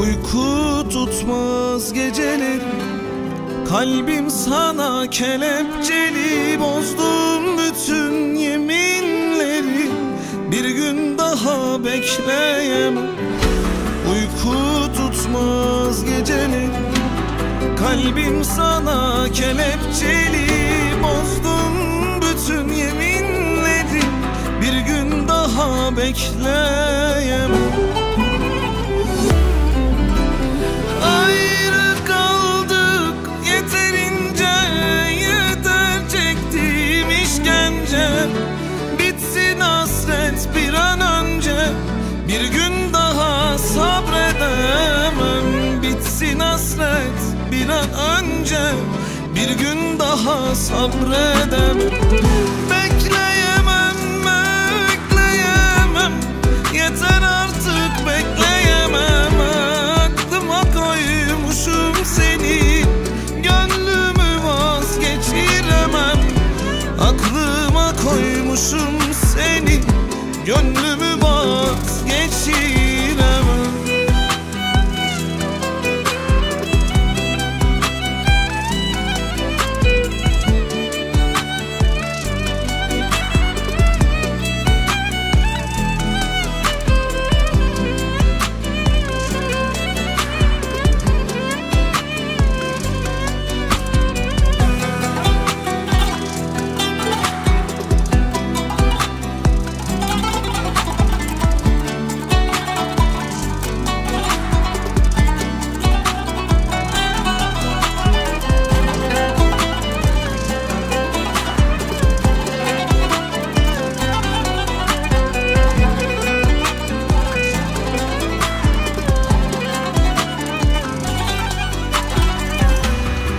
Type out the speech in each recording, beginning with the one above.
Uyku tutmaz geceleri. Kalbim sana kelepçeli. Bozdum bütün yeminleri. Bir gün daha bekleyemem. Uyku tutmaz geceleri. Kalbim sana kelepçeli. Bozdum bütün yeminleri. Bir gün daha bekleyemem Bitsin hasret bir an önce Bir gün daha sabredemem Bekleyemem, bekleyemem Yeter artık bekleyemem. Aklıma koymuşum seni Gönlümü vazgeçiremem. Aklıma koymuşum seni Gönlümü vazgeçiremem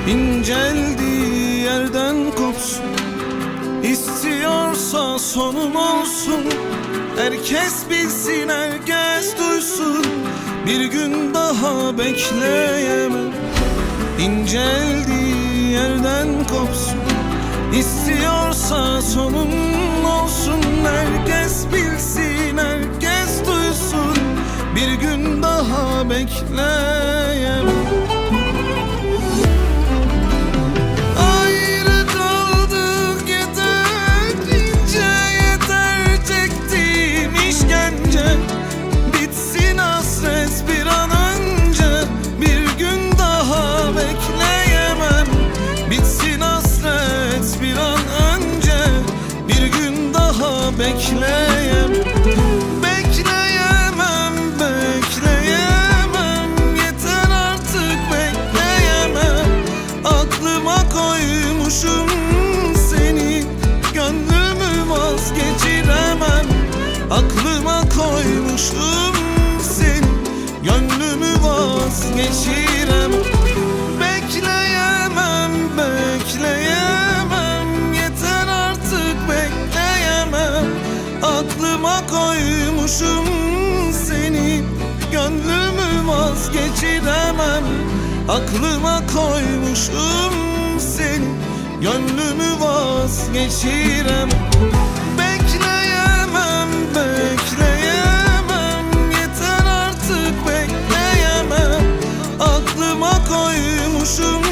İnceldiği yerden kopsun İstiyorsa sonum olsun. Herkes bilsin herkes duysun. Bir gün daha bekleyemem. İnceldiği yerden kopsun İstiyorsa sonum olsun. Herkes bilsin herkes duysun. Bir gün daha bekleyemem daha bekleyemem Bekleyemem, bekleyemem. Yeter artık bekleyemem. Aklıma koymuşum seni. Gönlümü vazgeçiremem. Aklıma koymuşum seni. Gönlümü vazgeçiremem Aklıma koymuşum seni. Gönlümü vazgeçiremem. Aklıma koymuşum seni. Gönlümü vazgeçiremem. Bekleyemem, bekleyemem. Yeter artık bekleyemem. Aklıma koymuşum